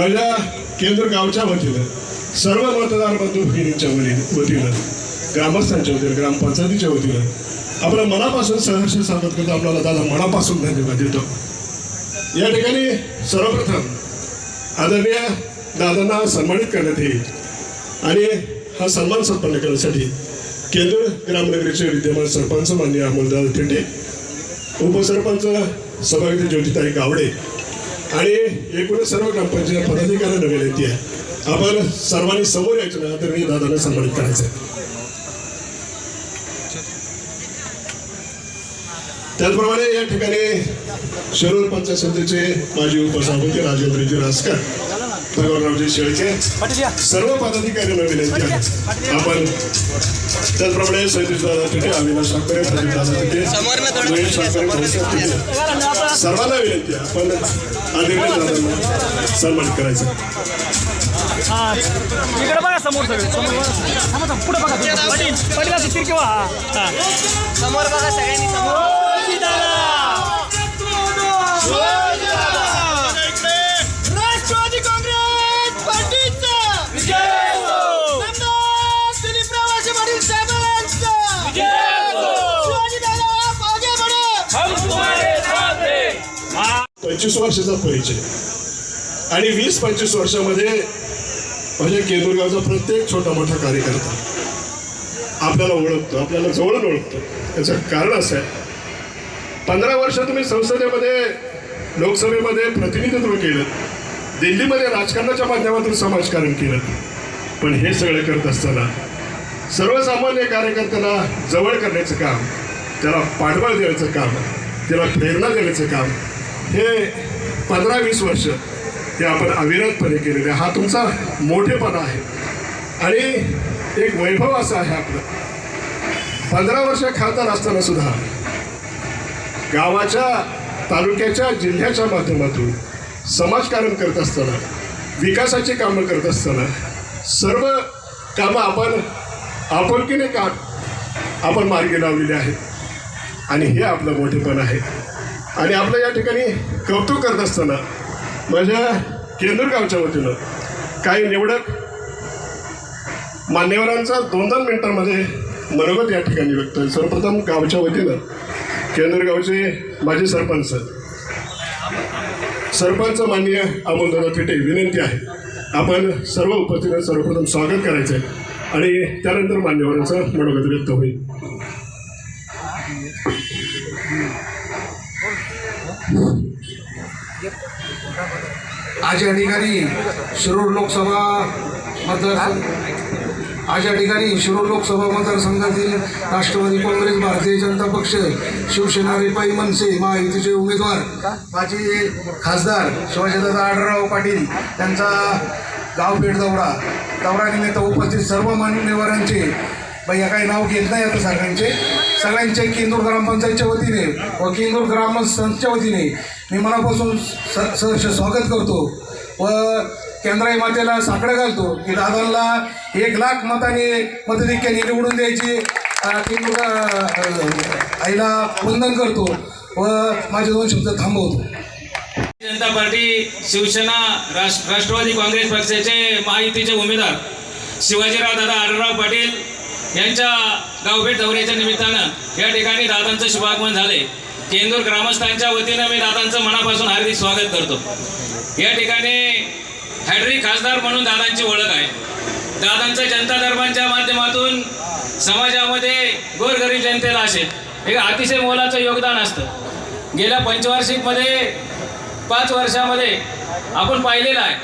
पहिल्या केंद्र गावच्या वतीनं सर्व मतदार बंधू भगिनींच्या वतीनं वतीनं ग्रामस्थांच्या वतीनं ग्रामपंचायतीच्या वतीनं आपल्या मनापासून सहर्ष स्वागत करतो. आपल्याला दादा मनापासून धन्यवाद देतो. या ठिकाणी सर्वप्रथम आदरणीय दादांना सन्मानित करण्यात येईल. आणि हा सन्मान संपन्न करण्यासाठी केंद्र ग्रामनगरीचे विद्यमान सरपंच मान्य अमोलदादा थेटे उपसरपंच सभागती ज्योतिताई गावडे आणि एकूणच म्हणजे सर्व ग्रामपंचायत पदाधिकाऱ्यांना विनंती आहे. आपण सर्वांनी समोर यायचं तर आदरणीय दादांना सन्मानित करायचं आहे त्याचप्रमाणे या ठिकाणी शरूर पंचायत समितीचे माजी उपसभापती राजेंद्रजी रासकर भगवानरावजी शेळके सर्व पदाधिकाऱ्यांना विनंती आहे. आपण त्याचप्रमाणे दादा तिथे अविनाश ठाकरे प्रदीप दादा तिथे महेश ठाकरे भाऊसाहेब तिथे सर्वांना विनंती आहे. आपण दादांना सन्मानित करायचं. हा. इकडे बघा समोर सगळे. समोर पुढे बघा तुम्ही. पाटील पाटील असं तिरके व्हा हा. हा. समोर बघा सगळ्यांनी समोर. पंचवीस वर्षाचा परिचय. आणि वीस पंचवीस वर्षामध्ये म्हणजे केंदुरगावचा प्रत्येक छोटा मोठा कार्यकर्ता आपल्याला ओळखतो आपल्याला जवळून ओळखतो. याचं कारण असं आहे. पंधरा वर्ष तुम्ही संसदेमध्ये लोकसभेमध्ये प्रतिनिधित्व केलं. दिल्लीमध्ये राजकारणाच्या माध्यमातून समाजकारण केलं. पण हे सगळं करत असताना सर्वसामान्य कार्यकर्त्याला जवळ करण्याचं काम त्याला पाठबळ देण्याचं काम त्याला प्रेरणा देण्याचं काम हे पंधरा वीस वर्ष हे आपण अविरतपणे केलेले हा तुमचा मोठेपणा आहे. आणि एक वैभव असं आहे आपलं. पंधरा वर्ष खासदार असताना सुद्धा गावाच्या तालुक्याच्या जिल्ह्याच्या माध्यमातून समाजकारण करत असताना विकासाची कामं करत असताना सर्व कामं आपण आपुलकीने का आपण मार्गी लावलेली आहेत. आणि हे आपलं मोठेपण आहे. आणि आपलं या ठिकाणी कौतुक करत असताना माझ्या केंदूरगावच्या वतीनं काही निवडक मान्यवरांचा दोन दोन मिनिटांमध्ये मनोगत या ठिकाणी व्यक्त होईल. सर्वप्रथम गावच्या वतीनं केंदूरगावचे माजी सरपंच सरपंच माननीय अमोलदादा पेटे विनंती आहे. आपण सर्व उपस्थित सर्वप्रथम स्वागत करायचं आहे आणि त्यानंतर मान्यवरांचं मनोगत व्यक्त होईल. आज या ठिकाणी शिरूर लोकसभा मतदार आज या ठिकाणी शिरूर लोकसभा मतदारसंघातील राष्ट्रवादी काँग्रेस भारतीय जनता पक्ष शिवसेना रिपाई मनसे महायुतीचे उमेदवार माजी खासदार शिवाजीदादा आढळराव पाटील त्यांचा गावभेट दौरा. दौऱ्यानिमित्त उपस्थित सर्व मान्यवरांचे या काही नाव घेत नाही आता सगळ्यांचे. सगळ्यांचे केंदूर ग्रामपंचायतच्या वतीने व केंदूर ग्रामस्थांच्या वतीने मी मनापासून स सहर्ष स्वागत करतो व केंद्राई मातेला साकडं घालतो की दादांना एक लाख मताने मतधिक्याने निवडून द्यायची ती केंदूर आईला वंदन करतो व माझे दोन शब्द थांबवतो. जनता पार्टी शिवसेना राष्ट्र राष्ट्रवादी काँग्रेस पक्षाचे महायुतीचे उमेदवार शिवाजीराव दादा आढळराव पाटील यांच्या गावभेट दौऱ्याच्या निमित्तानं या ठिकाणी दादांचं शुभागमन झाले केंदूर ग्रामस्थांच्या वतीनं मी दादांचं मनापासून हार्दिक स्वागत करतो. या ठिकाणी हॅड्री खासदार म्हणून दादांची ओळख आहे. दादांचं जनता दरबारच्या माध्यमातून समाजामध्ये गोरगरीब जनतेला असेल. हे अतिशय मोलाचं योगदान असतं. गेल्या पंचवार्षिकमध्ये पाच वर्षामध्ये आपण पाहिलेलं आहे.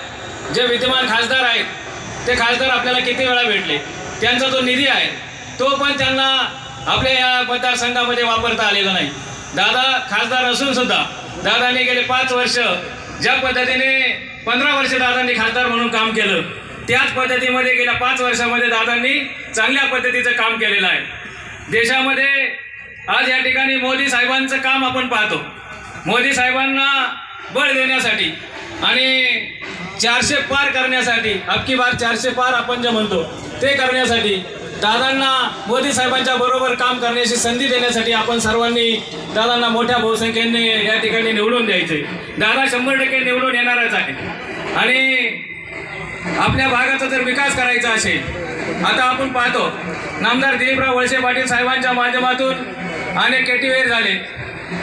जे विद्यमान खासदार आहेत ते खासदार आपल्याला किती वेळा भेटले? त्यांचा जो निधी आहे. तो पण त्यांना आपल्या या मतदारसंघामध्ये वापरता आलेला नाही. दादा खासदार असून सुद्धा दादांनी गेले पाच वर्ष ज्या पद्धतीने पंधरा वर्ष दादांनी खासदार म्हणून काम केलं त्याच पद्धतीमध्ये गेल्या पाच वर्षामध्ये दादांनी चांगल्या पद्धतीचं काम केलेलं आहे. देशामध्ये आज या ठिकाणी मोदी साहेबांचं काम आपण पाहतो. मोदी साहेबांना बळ देण्यासाठी आणि चारशे पार करण्यासाठी अबकी बार चारशे पार आपण जे म्हणतो ते करण्यासाठी दादांना मोदी साहेबांच्या बरोबर काम करण्याची संधी देण्यासाठी आपण सर्वांनी दादांना मोठ्या बहुसंख्येने या ठिकाणी निवडून द्यायचे. दादा शंभर टक्के निवडून येणारच आहे. आणि आपल्या भागाचा जर विकास करायचा असेल आता आपण पाहतो नामदार दिलीपराव वळसे पाटील साहेबांच्या माध्यमातून अनेक केटीवेर झाले.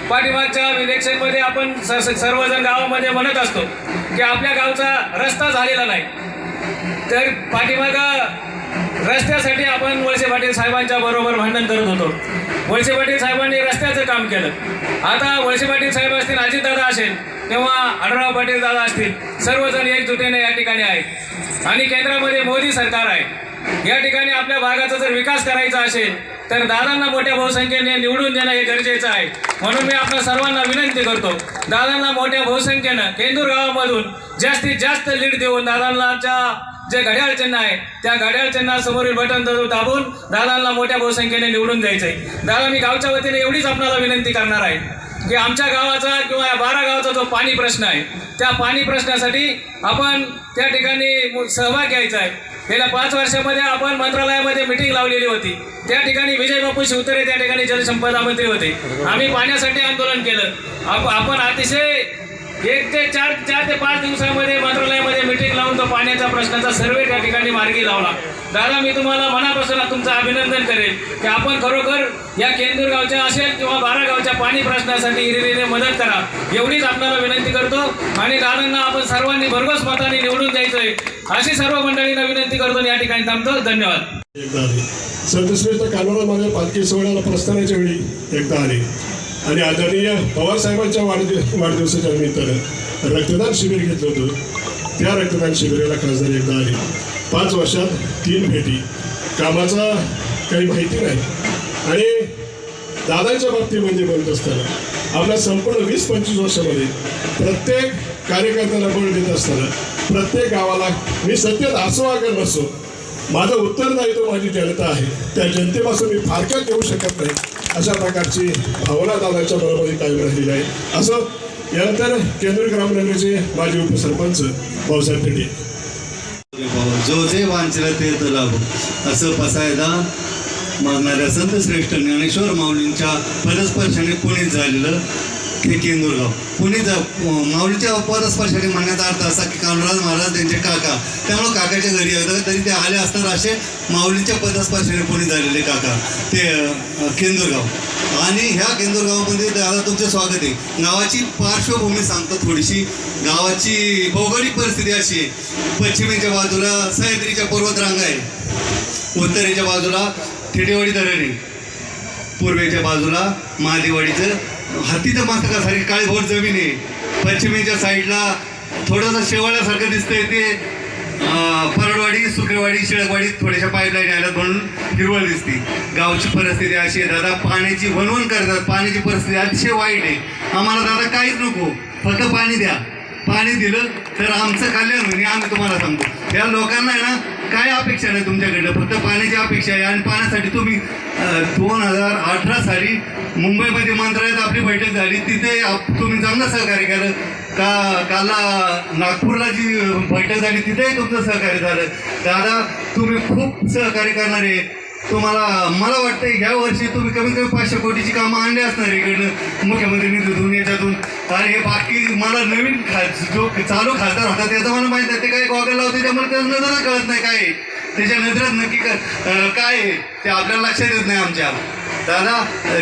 पाठीमागच्या इलेक्शनमध्ये आपण स- सर्वजण गावामध्ये म्हणत असतो की आपल्या गावचा रस्ता झालेला नाही. तर पाठीमागं रस्त्यासाठी आपण वळसे पाटील साहेबांच्या बरोबर भांडण करत होतो. वळसे पाटील साहेबांनी रस्त्याचं काम केलं. आता वळसे पाटील साहेब असतील अजितदादा असेल तेव्हा आढळराव पाटील दादा असतील सर्वजण एकजुटीने या ठिकाणी आहेत. आणि केंद्रामध्ये मोदी सरकार आहे. या ठिकाणी आपल्या भागाचा जर विकास करायचा असेल तर दादांना मोठ्या बहुसंख्येने निवडून देणं हे गरजेचं आहे. म्हणून मी आपल्या सर्वांना विनंती करतो दादांना मोठ्या बहुसंख्येनं केंदूर गावामधून जास्तीत जास्त लीड देऊन दादांनाच्या जे घड्याळ चिन्ह आहे त्या घड्याळ चिन्हासमोरील बटन दाबून दाबून दादांना मोठ्या बहुसंख्येने निवडून द्यायचं आहे दादा मी गावच्या वतीने एवढीच आपल्याला विनंती करणार आहे की आमच्या गावाचा किंवा या बारा गावाचा जो पाणी प्रश्न आहे त्या पाणी प्रश्नासाठी आपण त्या ठिकाणी सहभाग घ्यायचा आहे. गेल्या पाच वर्षामध्ये आपण मंत्रालयामध्ये मिटिंग लावलेली होती. त्या ठिकाणी विजय बापू शिवतरे त्या ठिकाणी जलसंपदा मंत्री होते. आम्ही पाण्यासाठी आंदोलन केलं. आप- आपण अतिशय एक ते चार चार ते पाच दिवसामध्ये मंत्रालयामध्ये मिटिंग लावून तो पाण्याचा प्रश्नाचा सर्वे त्या ठिकाणी मार्गी लावला. दादा मी तुम्हाला मनापासून तुमचं अभिनंदन करेल की आपण खरोखर या केंदूर गावच्या असेल किंवा बारा गावच्या पाणी प्रश्नासाठी हिरिरीने मदत करा. एवढीच आपल्याला विनंती करतो आणि दादांना आपण सर्वांनी भरघोस मताने निवडून द्यायचंय. अशी सर्व मंडळींना विनंती करतो या ठिकाणी थांबतो. धन्यवाद. एकदा आले संतश्रेष्ठ कानोरा माझ्या पालखी सोहळ्याला प्रस्थानाच्या वेळी एकदा आले आणि आदरणीय पवार साहेबांच्या वाढदि वाढदिवसाच्या निमित्तानं रक्तदान शिबिर घेतलं होतं. त्या रक्तदान शिबिराला खासदार एकदा आले पाच वर्षात तीन भेटी. कामाचा काही माहिती नाही. आणि दादांच्या बाबतीमध्ये म्हणजे बोलत असताना आपल्या संपूर्ण वीस पंचवीस वर्षामध्ये प्रत्येक कार्यकर्त्याला बळ देत असताना प्रत्येक गावाला मी सत्यात असो अगर नसो माझं उत्तरदायित्व माझी जनता आहे. त्या जनतेपासून मी फारकत देऊ शकत नाही. अशा प्रकारची भावना दादाच्या बरोबरी कायम राहिलेली आहे. असं यानंतर केंद्रीय ग्रामरंगाचे माजी उपसरपंच भाऊसाहेब पेटे जो जे वांचला ते लाभ. असं पसायदा मागणाऱ्या संत श्रेष्ठ ज्ञानेश्वर माऊलींच्या परस्पर्शाने पुणे झालेलं केंदूरगाव पुणे जा माऊलीच्या पदस्पर्शाने म्हणण्याचा अर्थ असा की कानराज महाराज त्यांचे काका त्यामुळं काकाच्या घरी होतं. तरी ते आले असणार असे माऊलीच्या पदस्पर्शाने पुणे झालेले काका. ते केंदूरगाव. आणि ह्या केंदूरगावामध्ये दादा तुमचं स्वागत आहे. गावाची पार्श्वभूमी सांगतो थोडीशी. गावाची भौगोलिक परिस्थिती अशी आहे. पश्चिमेच्या बाजूला सह्याद्रीच्या पर्वतरांगा आहे. उत्तरेच्या बाजूला थेटेवाडी धरण आहे. पूर्वेच्या बाजूला महादेवाडीचं हातीचं मस्तकासारखी काळीभोर जमीन आहे. पश्चिमेच्या साईडला थोडंसं शेवाळ्यासारखं दिसतंय ते. परडवाडी सुकरेवाडी शिळकवाडी थोड्याशा पाईपलाईन आल्यात म्हणून हिरवळ दिसते. गावची परिस्थिती अशी आहे दादा पाण्याची वणवण करतात. पाण्याची परिस्थिती अतिशय वाईट आहे. आम्हाला दादा काहीच नको. फक्त पाणी द्या. पाणी दिलं तर आमचं कल्याण होईल आम्ही तुम्हाला सांगतो. या लोकांना आहे ना काय अपेक्षा नाही तुमच्याकडनं फक्त पाण्याची अपेक्षा आहे आणि पाण्यासाठी तुम्ही दोन हजार अठरा साली मुंबईमध्ये मंत्रालयात आपली बैठक झाली. तिथे आप- तुम्ही चांगलं सहकार्य केलं. का काला नागपूरला जी बैठक झाली तिथेही तुमचं सहकार्य झालं. दादा तुम्ही खूप सहकार्य करणारे तुम्हाला मला वाटतं ह्या वर्षी तुम्ही कमीत कमी पाचशे कोटीची कामं आणली असणार इकडनं मुख्यमंत्री निधीतून याच्यातून. आणि हे बाकी मला नवीन खा जो चालू खासदार होता त्याचं मला माहीत आहे ते काय गॉगल लावते त्यामुळे त्याचं नजरच कळत नाही. काय त्याच्या नजरात नक्की काय आहे? ते आपल्याला लक्षात येत नाही आमच्या. दादा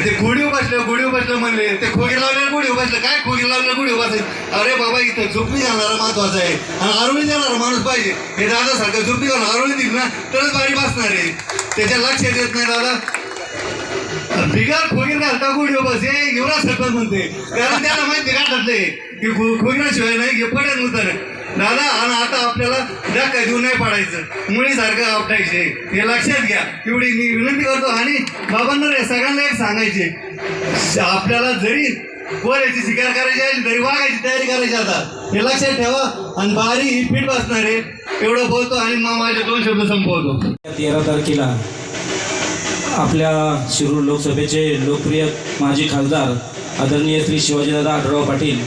ते गुढी बसलं गुढी बसलं म्हणले. ते खोगी लावलेलं गुढी बसलं. काय खोगी लावलं गुढी बसायचं? अरे बाबा इथं झोपी जाणारा महत्त्वाचा आहे. आणि आरोळी जाणारा माणूस पाहिजे. हे दादा सारखं झोपी घालून आरोळी दिली ना तरच बारी बसणार आहे. त्याच्या लक्षात येत नाही दादा. बिगार खोगीर घालता गुढी बस. हे युवराज सरपंच म्हणते. कारण त्याला माहिती काय ठरले की खोगिराशिवाय नाही हे पडेल उतर. दादा आणि आता आपल्याला धक्का देऊ नाही पाडायचं. मुळीसारखं आपटायचे. हे लक्षात घ्या. एवढी मी विनंती करतो आणि बाबांना रे सगळ्यांना एक सांगायचे. आपल्याला जरी कोऱ्याची शिकार करायची आहे तरी वागायची तयारी करायची आता. हे लक्षात ठेवा. आणि बारी ही पीठ बसणार आहे. एवढं बोलतो आणि मग माझे दोन शब्द संपवतो. तेरा तारखेला आपल्या शिरूर लोकसभेचे लोकप्रिय माजी खासदार आदरणीय श्री शिवाजीदादा आढळराव पाटील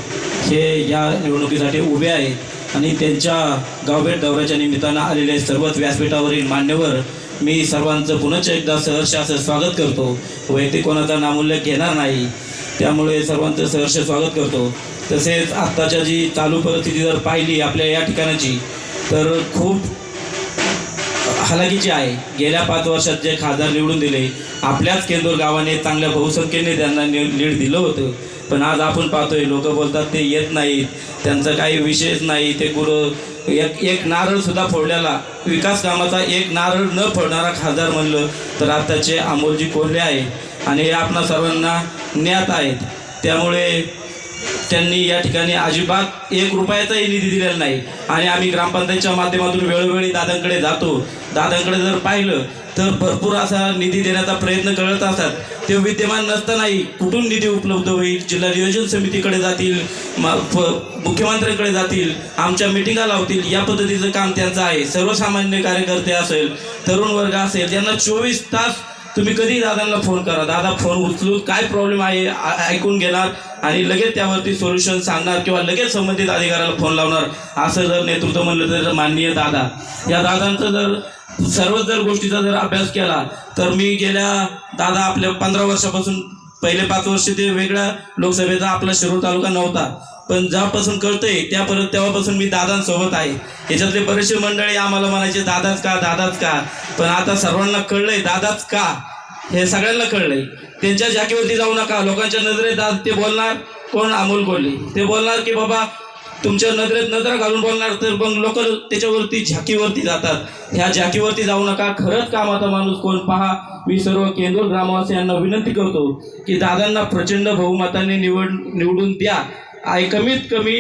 हे या निवडणुकीसाठी उभे आहेत. आणि त्यांच्या गावभेट दौऱ्याच्या निमित्तानं आलेले सर्वच व्यासपीठावरील मान्यवर मी सर्वांचं पुनश्च एकदा सहर्ष असं स्वागत करतो. वैयक्तिक कोणाचा नामूल्य घेणार नाही. त्यामुळे सर्वांचं सहर्ष स्वागत करतो. तसेच आत्ताच्या जी चालू परिस्थिती जर पाहिली आपल्या या ठिकाणाची तर खूप हालाकीची आहे. गेल्या पाच वर्षात जे खासदार निवडून दिले आपल्याच केंदूर गावाने चांगल्या बहुसंख्येने त्यांना नि- दिलं होतं. पण आज आपण पाहतोय लोक बोलतात ते येत नाहीत त्यांचं काही विशेष नाही ते कुठं एक एक नारळ सुद्धा फोडल्याला विकास कामाचा एक नारळ न फोडणारा खासदार म्हणलं तर आत्ताचे अमोलजी कोल्हे आहे आणि हे आपणा सर्वांना ज्ञात आहेत. त्यामुळे त्यांनी या ठिकाणी अजिबात एक रुपयाचाही निधी दिलेला नाही. आणि आम्ही ग्रामपंचायतच्या माध्यमातून वेळोवेळी दादांकडे जातो. दादांकडे जर पाहिलं तर भरपूर असा निधी देण्याचा प्रयत्न करत असतात. ते विद्यमान नसतानाही कुठून निधी उपलब्ध होईल? जिल्हा नियोजन समितीकडे जातील म- फ- मुख्यमंत्र्यांकडे जातील आमच्या मिटिंगा लावतील या पद्धतीचं काम त्यांचं आहे. सर्वसामान्य कार्यकर्ते असेल तरुण वर्ग असेल त्यांना चोवीस तास तुम्ही कधी दादांना फोन करा? दादा फोन उचलून काय प्रॉब्लेम आहे? ऐकून घेणार आणि लगेच त्यावरती सोल्युशन सांगणार किंवा लगेच संबंधित अधिकाऱ्याला फोन लावणार? असं जर नेतृत्व म्हणलं तर माननीय दादा. या दादांचं जर सर्वच जर गोष्टीचा जर अभ्यास केला तर मी गेल्या दादा आपल्या पंधरा वर्षापासून पहिले पाच वर्ष ते वेगळ्या लोकसभेचा आपला शिरूर तालुका नव्हता. पण ज्यापासून कळतंय त्यापर्यंत तेव्हापासून मी दादांसोबत आहे. याच्यातले बरेचसे मंडळी आम्हाला म्हणायचे दादाच का दादाच का? पण आता सर्वांना कळलंय दादाच का? हे सगळ्यांना कळलंय. त्यांच्या जागेवरती जाऊ नका. लोकांच्या नजरेत ते बोलणार कोण? अमोल कोल्हे. ते बोलणार की बाबा तुमच्या नजरेत नजरा घालून बोलणार तर मग लोक त्याच्यावरती झाकीवरती जातात. ह्या झाकीवरती जाऊ नका. खरंच कामाचा माणूस कोण पहा. मी सर्व केंद्र ग्रामवासियांना विनंती करतो की दादांना प्रचंड बहुमताने निवड निवडून द्या. आय कमीत कमी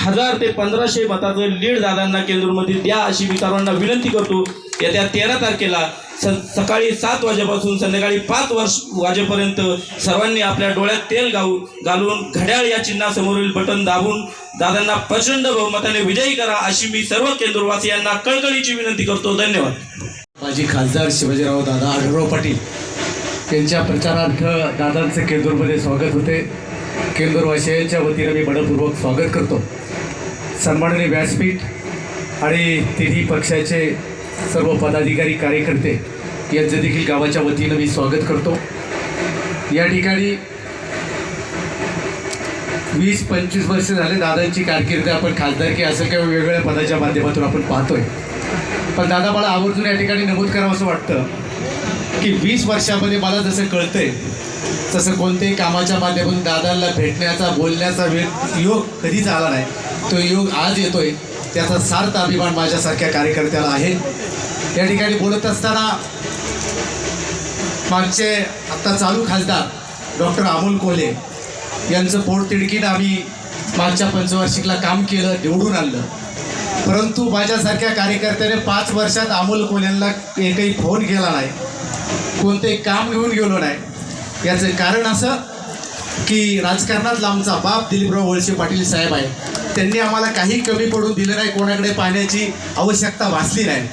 हजार ते पंधराशे मताचं लीड दादांना केंद्रमध्ये द्या अशी मी सर्वांना विनंती करतो. येत्या तेरा तारखेला सकाळी सात वाजेपासून संध्याकाळी पाच वर्ष वाजेपर्यंत सर्वांनी आपल्या डोळ्यात तेल गाऊ घालून घड्याळ या चिन्हासमोरील बटन दाबून दादांना प्रचंड बहुमताने विजयी करा अशी मी सर्व केंद्रवासियांना कळकळीची विनंती करतो. धन्यवाद. माजी खासदार शिवाजीराव दादा आढळराव पाटील यांच्या प्रचारार्थ दादांचं केंदूरमध्ये स्वागत होते. केंदूरवासियांच्या वतीनं मी मनपूर्वक स्वागत करतो. सन्माननीय व्यासपीठ आणि तिन्ही पक्षाचे सर्व पदाधिकारी कार्यकर्ते यांचं देखील गावाच्या वतीनं मी स्वागत करतो. या ठिकाणी वीस पंचवीस वर्ष झाले दादांची कारकिर्द आपण खासदारकी असं किंवा वेगवेगळ्या पदाच्या माध्यमातून आपण पाहतोय. पण दादा मला आवर्जून या ठिकाणी नमूद करावं असं वाटतं की वीस वर्षामध्ये मला जसं कळतंय तसं कोणत्याही कामाच्या माध्यमातून दादांना भेटण्याचा बोलण्याचा वेळ योग कधीच आला नाही तो योग आज येतोय त्याचा सार्थ अभिमान माझ्यासारख्या कार्यकर्त्याला आहे. या ठिकाणी बोलत असताना मागचे आत्ता चालू खासदार डॉक्टर अमोल कोले यांचं पोटतिडकीनं आम्ही मागच्या पंचवार्षिकला काम केलं निवडून आणलं. परंतु माझ्यासारख्या कार्यकर्त्याने पाच वर्षात अमोल कोल्यांना एकही फोन केला नाही कोणतंही काम घेऊन गेलो नाही. याचं कारण असं की राजकारणातला आमचा बाप दिलीपराव वळसे पाटील साहेब आहे त्यांनी आम्हाला काही कमी पडून दिलं नाही कोणाकडे पाहण्याची आवश्यकता भासली नाही.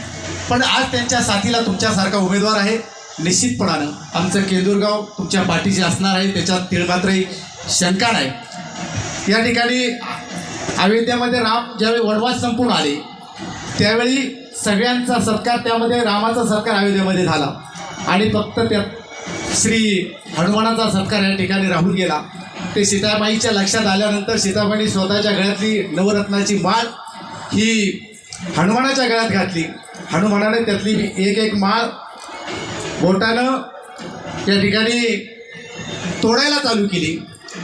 पण आज त्यांच्या साथीला तुमच्यासारखा उमेदवार आहे. निश्चितपणानं आमचं केंदूरगाव तुमच्या पाठीशी असणार आहे. त्याच्यात तिळमात्रही शंका नाही या ठिकाणी अयोध्यामध्ये राम ज्यावेळी वनवास संपून आले त्यावेळी सगळ्यांचा सत्कार त्यामध्ये रामाचा सत्कार अयोध्येमध्ये झाला. आणि फक्त त्यात श्री हनुमानाचा सत्कार या ठिकाणी राहून गेला. ते सीताबाईच्या लक्षात आल्यानंतर सीताबाईंनी स्वतःच्या गळ्यातली नवरत्नाची माळ ही हनुमानाच्या गळ्यात घातली. हनुमानाने त्यातली एक एक माळ बोटानं त्या ठिकाणी तोडायला चालू केली.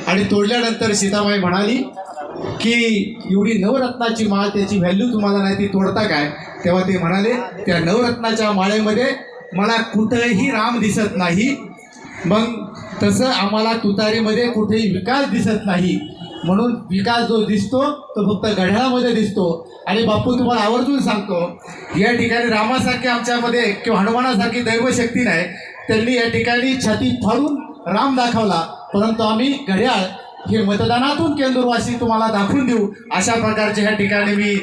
आणि तोडल्यानंतर सीताबाई म्हणाली की एवढी नवरत्नाची माळ त्याची व्हॅल्यू तुम्हाला नाही ती तोडता काय? तेव्हा ते म्हणाले त्या नवरत्नाच्या माळेमध्ये मला कुठेही राम दिसत नाही. मग तसं आम्हाला तुतारीमध्ये कुठेही विकास दिसत नाही. म्हणून विकास जो दिसतो तो फक्त घड्याळामध्ये दिसतो. आणि बापू तुम्हाला आवर्जून सांगतो या ठिकाणी रामासारखे आमच्यामध्ये किंवा हनुमानासारखी दैवशक्ती नाही. त्यांनी या ठिकाणी छाती फाडून राम दाखवला. परंतु आम्ही घड्याळ हे मतदानातून केंदूरवासी तुम्हाला दाखवून देऊ. अशा प्रकारचे ह्या ठिकाणी मी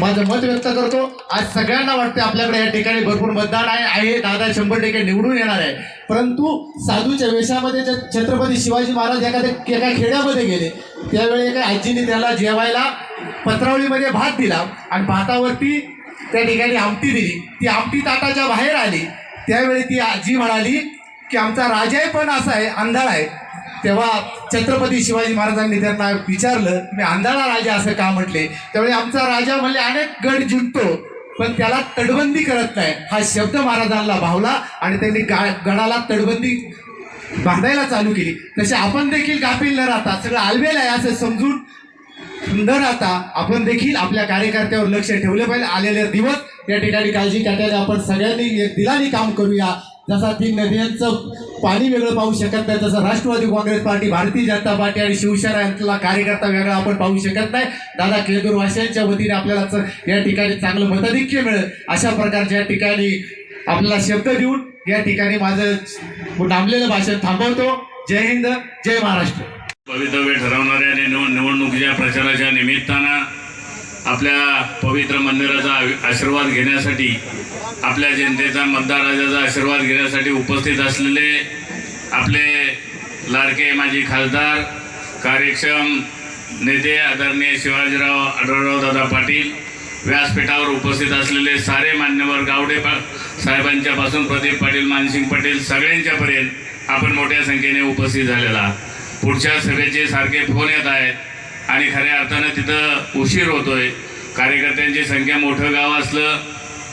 माझं मत व्यक्त करतो. आज सगळ्यांना वाटते आपल्याकडे या ठिकाणी भरपूर मतदान आहे आहे. दादा शंभर टक्के निवडून येणार आहे. परंतु साधूच्या वेशामध्ये जे छत्रपती शिवाजी महाराज एखाद्या एका खेड्यामध्ये गेले त्यावेळी एका आजीने त्याला जेवायला पत्रावळीमध्ये भात दिला आणि भातावरती त्या ठिकाणी आमटी दिली. ती आमटी ताटाच्या बाहेर आली. त्यावेळी ती आजी म्हणाली की आमचा राजाही पण असा आहे अंधार आहे. तेव्हा छत्रपती शिवाजी महाराजांनी त्यांना विचारलं मी आंधळा राजा असं का म्हटले? त्यावेळी आमचा राजा म्हणजे अनेक गड जिंकतो पण त्याला तडबंदी करत नाही. हा शब्द महाराजांना भावला आणि त्यांनी गा गडाला तडबंदी बांधायला चालू केली. तसे आपण देखील गाफील न राहता सगळं आलबेल आहे असं समजून न राहता आपण देखील आपल्या कार्यकर्त्यावर लक्ष ठेवले पाहिजे. आलेले दिवस या ठिकाणी काळजी करण्याने आपण सगळ्यांनी दिलाने काम करूया. जसा तीन नद्यांचं पाणी वेगळं पाहू शकत नाही तसं राष्ट्रवादी काँग्रेस पार्टी भारतीय जनता पार्टी आणि शिवसेना यांतला कार्यकर्ता वेगळा आपण पाहू शकत नाही. दादा केळकर वतीने आपल्याला या ठिकाणी चांगलं मताधिक्य मिळेल. अशा प्रकारच्या ठिकाणी आपल्याला शब्द देऊन या ठिकाणी माझं नामलेलं भाषण थांबवतो. जय हिंद जय महाराष्ट्र. भवितव्य ठरवणाऱ्या निवड निवडणुकीच्या प्रचाराच्या निमित्तानं आपल्या पवित्र मंदिराचा आशीर्वाद घेण्यासाठी आपल्या जनतेचा मतदाराजाचा आशीर्वाद घेण्यासाठी उपस्थित असलेले आपले लाडके माजी खासदार कार्यक्षम नेते आदरणीय शिवाजीराव आढळराव दादा पाटील व्यासपीठावर उपस्थित असलेले सारे मान्यवर गावडे पा साहेबांच्या पासून प्रदीप पाटील मानसिंग पाटील सगळ्यांच्यापर्यंत आपण मोठ्या संख्येने उपस्थित झालेला पुढच्या सभेचे सारखे फोन येत आहेत आणि खऱ्या अर्थानं तिथं उशीर होतोय. कार्यकर्त्यांची संख्या मोठं गाव असलं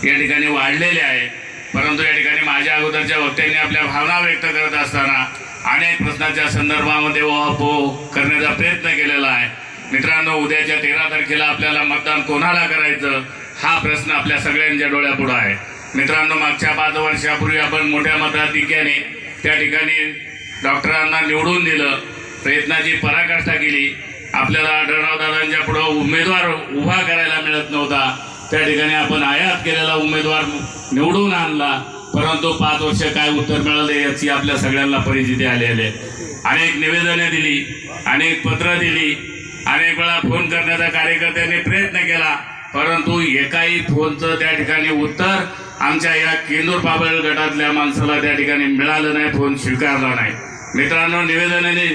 या ठिकाणी वाढलेले आहे. परंतु या ठिकाणी माझ्या अगोदरच्या वक्त्यांनी आपल्या भावना व्यक्त करत असताना अनेक प्रश्नाच्या संदर्भामध्ये ओहापोह करण्याचा प्रयत्न केलेला आहे. मित्रांनो उद्याच्या तेरा तारखेला आपल्याला मतदान कोणाला करायचं? हा प्रश्न आपल्या सगळ्यांच्या डोळ्यापुढं आहे. मित्रांनो मागच्या पाच वर्षापूर्वी आपण मोठ्या मताधिक्याने त्या ठिकाणी डॉक्टरांना निवडून दिलं. प्रयत्नाची पराकाष्ठा केली. आपल्याला आढळरावदादांच्या पुढं उमेदवार उभा करायला मिळत नव्हता. त्या ठिकाणी आपण आयात केलेला उमेदवार निवडून आणला. परंतु पाच वर्ष काय उत्तर मिळाले याची आपल्या सगळ्यांना परिस्थिती आलेली आहे. अनेक निवेदने दिली अनेक पत्र दिली अनेक वेळा फोन करण्याचा कार्यकर्त्यांनी प्रयत्न केला. परंतु एकाही फोनचं त्या ठिकाणी उत्तर आमच्या या केंदूर पाबळ गटातल्या माणसाला त्या ठिकाणी मिळालं नाही फोन स्वीकारला नाही. मित्रांनो निवेदनाने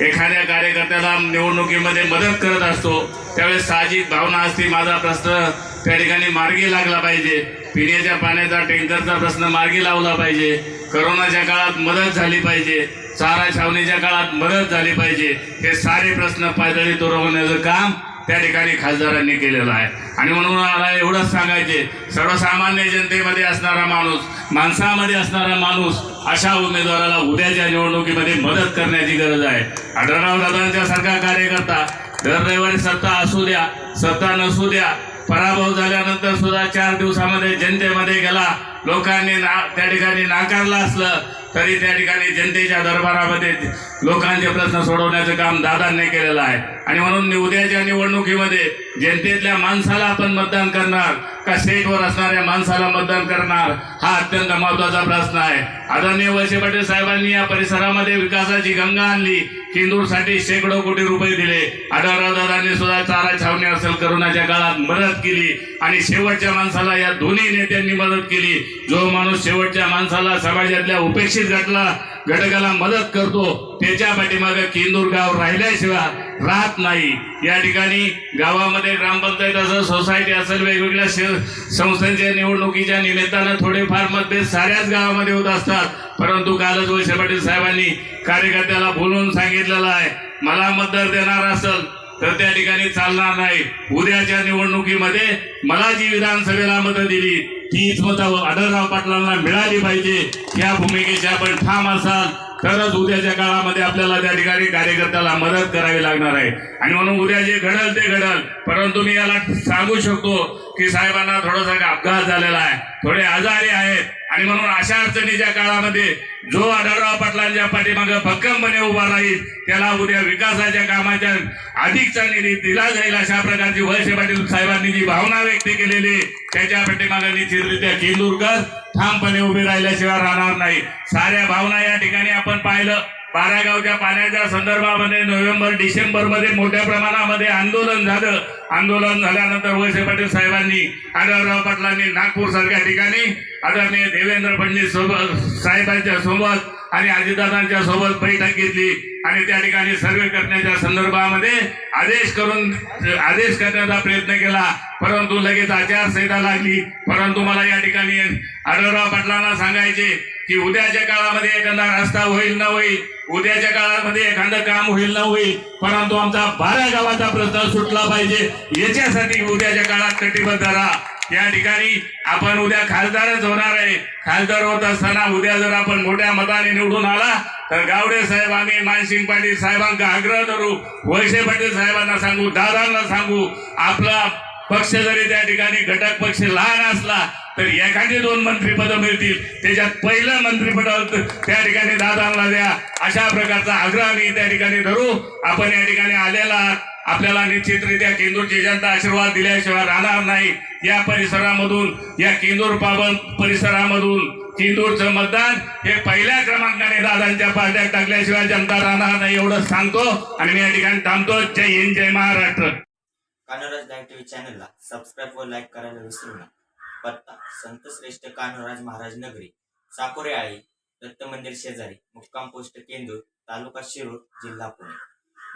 एखाद्या कार्यकर्त्याला निवडणुकीमध्ये मदत करत असतो त्यावेळेस साहजिक भावना असते माझा प्रश्न त्या ठिकाणी मार्गी लागला पाहिजे. पिण्याच्या पाण्याचा टँकरचा प्रश्न मार्गी लावला पाहिजे. करोनाच्या काळात मदत झाली पाहिजे. चारा छावणीच्या काळात मदत झाली पाहिजे. हे सारे प्रश्न पायदळी तुरवण्याचं काम त्या ठिकाणी खासदारांनी केलेलं आहे. आणि म्हणून मला एवढंच सांगायचे सर्वसामान्य जनतेमध्ये असणारा माणूस माणसामध्ये असणारा माणूस अशा उमेदवाराला उद्याच्या निवडणुकीमध्ये मदत करण्याची गरज आहे. आढळराव दादांच्या सारखा कार्यकर्ता दर रविवारी सत्ता असू द्या सत्ता नसू द्या पराभव झाल्यानंतर सुद्धा चार दिवसामध्ये जनतेमध्ये गेला. लोकांनी ना त्या ठिकाणी नाकारलं असलं तरी त्या ठिकाणी जनतेच्या दरबारामध्ये लोकांचे प्रश्न सोडवण्याचं काम दादांनी केलेलं आहे. आणि म्हणून उद्याच्या निवडणुकीमध्ये जनतेतल्या माणसाला आपण मतदान करणार का स्टेटवर असणाऱ्या माणसाला मतदान करणार हा अत्यंत महत्त्वाचा प्रश्न आहे. आदरणीय वळसे पाटील साहेबांनी या परिसरामध्ये विकासाची गंगा आणली केंदूरसाठी शेकडो कोटी रुपये दिले. आढळराव दादांनी सुद्धा चारा छावणी असेल करोनाच्या काळात मदत केली आणि शेवटच्या माणसाला या दोन्ही नेत्यांनी मदत केली. जो माणूस शेवटच्या माणसाला समाजातल्या उपेक्षित घटला घटकाला मदत करतो त्याच्या पाठीमागे केंदूर गाव राहिल्याशिवाय राहत नाही. या ठिकाणी गावामध्ये ग्रामपंचायत असेल सोसायटी असेल वेगवेगळ्या संस्थांच्या निवडणुकीच्या निमित्तानं थोडेफार मतभेद साऱ्याच गावामध्ये होत असतात. परंतु कालच वैसे पाटील साहेबांनी कार्यकर्त्याला बोलून सांगितलेलं आहे मला मतदार देणार असेल तर त्या ठिकाणी चालणार नाही. उद्याच्या निवडणुकीमध्ये मला जी विधानसभेला मतं दिली तीच मतं आढळराव पाटलांना मिळाली पाहिजे. या भूमिकेचे आपण ठाम असाल. तरच उद्याच्या काळामध्ये आपल्याला त्या ठिकाणी कार्यकर्त्याला मदत करावी लागणार आहे. आणि म्हणून उद्या जे घडल ते घडल. परंतु मी याला सांगू शकतो की साहेबांना थोडासा अपघात झालेला आहे. थोडे आजारी आहेत. आणि म्हणून अशा अडचणीच्या काळामध्ये जो आढळराव पाटलांच्या पाठीमागे भक्कमपणे उभा राहील त्याला उद्या विकासाच्या कामाच्या अधिकचा निधी दिला जाईल अशा प्रकारची वळसे पाटील साहेबांनी जी भावना व्यक्त केलेली त्याच्या पाठीमागे निश्चितरित्या केंदूरकर ठामपणे उभे राहिल्याशिवाय राहणार नाही. साऱ्या भावना या ठिकाणी आपण पाहिलं. बारागावच्या पाण्याच्या संदर्भामध्ये नोव्हेंबर डिसेंबरमध्ये मोठ्या प्रमाणामध्ये आंदोलन झालं. आंदोलन झाल्यानंतर वळसे पाटील साहेबांनी आढळराव पाटलांनी नागपूर सारख्या ठिकाणी आदरणीय देवेंद्र फडणवीस सोबत साहेबांच्या सोबत आणि अजितदादांच्या सोबत बैठक घेतली. आणि त्या ठिकाणी सर्वे करण्याच्या संदर्भामध्ये आदेश करून आदेश करण्याचा प्रयत्न केला. परंतु लगेच आचारसंहिता लागली. परंतु मला या ठिकाणी आढळराव पाटलांना सांगायचे की उद्याच्या काळामध्ये एखादा रस्ता होईल न होईल उद्याच्या काळामध्ये एखादं काम होईल न होईल परंतु आमचा बारा गावाचा प्रश्न सुटला पाहिजे. याच्यासाठी उद्याच्या काळात कटिबद्ध राहा. या ठिकाणी आपण उद्या खासदारच होणार आहे. खासदार होत असताना उद्या जर आपण मोठ्या मताने निवडून आला तर गावडे साहेब आम्ही मानसिंग पाटील साहेबांचा आग्रह धरू वळसे पाटील साहेबांना सांगू दादांना सांगू आपला पक्ष जरी त्या ठिकाणी घटक पक्ष लहान असला तर एखादी दोन मंत्रीपद मिळतील. त्याच्यात पहिलं मंत्रिपद त्या ठिकाणी दादांना द्या. अशा प्रकारचा आग्रह मी त्या ठिकाणी धरू. आपण या ठिकाणी आलेला आहात. आपल्याला निश्चितरित्या केंदूरची जनता आशीर्वाद दिल्याशिवाय राहणार नाही. या परिसरामधून या केंदूर पावन परिसरामधून केंदूरचं मतदान हे पहिल्या क्रमांकाने दादांच्या पार्ट्यात टाकल्याशिवाय जनता राहणार नाही एवढं सांगतो. आणि मी या ठिकाणी थांबतो. जय हिंद जय महाराष्ट्र. कानोराज लाईव्ह टीव्ही चॅनलला सबस्क्राईब व लाईक करायला विसरू नका. पत्ता संत श्रेष्ठ कानोराज महाराज नगरी साकोरे आळी दत्त मंदिर शेजारी मुक्काम पोस्ट केंदूर तालुका शिरूर जिल्हा पुणे.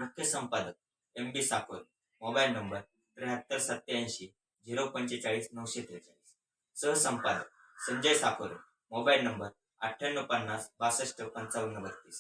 मुख्य संपादक M D Sakor mobile number त्र्याहत्तर सत्याऐंशी झिरो पंचेचाळीस नऊशे त्रेचाळीस. सहसंपादक संजय साकोरे मोबाईल नंबर अठ्ठ्याण्णव पन्नास बासष्ट पंचावन्न बत्तीस.